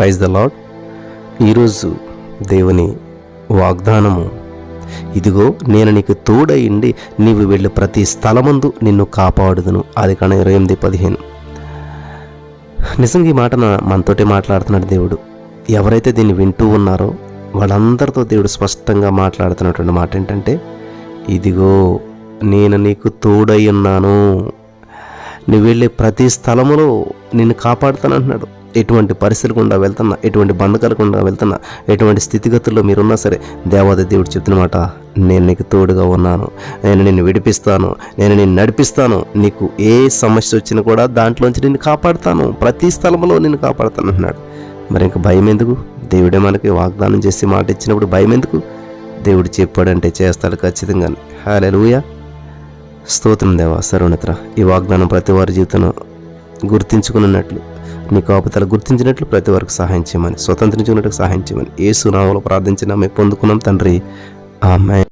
Praise the lord ఈరోజు దేవుని వాగ్దానము ఇదిగో నేను నీకు తోడయిండి నీవు వెళ్ళి ప్రతి స్థలమందు నిన్ను కాపాడుదును. అది కానీ ఇరవై ఎనిమిది పదిహేను. నిజంగా ఈ మాట మనతోటే మాట్లాడుతున్నాడు దేవుడు. ఎవరైతే దీన్ని వింటూ ఉన్నారో వాళ్ళందరితో దేవుడు స్పష్టంగా మాట్లాడుతున్నటువంటి మాట ఏంటంటే ఇదిగో నేను నీకు తోడై ఉన్నాను. నువ్వు వెళ్ళే ప్రతి స్థలములో నిన్ను కాపాడుతానంటున్నాడు. ఎటువంటి పరిస్థితులు గుండా వెళ్తున్నా ఎటువంటి బంధకాల గుండా వెళ్తున్నా ఎటువంటి స్థితిగతుల్లో మీరున్నా సరే దేవాది దేవుడు చెప్తున్నమాట నేను నీకు తోడుగా ఉన్నాను. నేను నిన్ను విడిపిస్తాను. నేను నిన్ను నడిపిస్తాను. నీకు ఏ సమస్య వచ్చినా కూడా దాంట్లోంచి నిన్ను కాపాడుతాను. ప్రతి స్థలంలో నిన్ను కాపాడుతాను అంటున్నాడు. మరి ఇంక భయం ఎందుకు? దేవుడే మనకి వాగ్దానం చేసి మాట ఇచ్చినప్పుడు భయం ఎందుకు? దేవుడు చెప్పాడంటే చేస్తాడు ఖచ్చితంగా. హాలూయా స్తోత్రం దేవా సర్వనత్ర ఈ వాగ్దానం ప్రతి వారి జీవితంలో గుర్తించుకున్నట్లు నీ కాపుతల గుర్తించినట్లు ప్రతి వారికి సహాయం చేయమని స్వతంత్రించుకున్నట్టు సహాయం చేయమని ఏ సునామలో ప్రార్థించిన మేము పొందుకున్నాం తండ్రి. ఆమె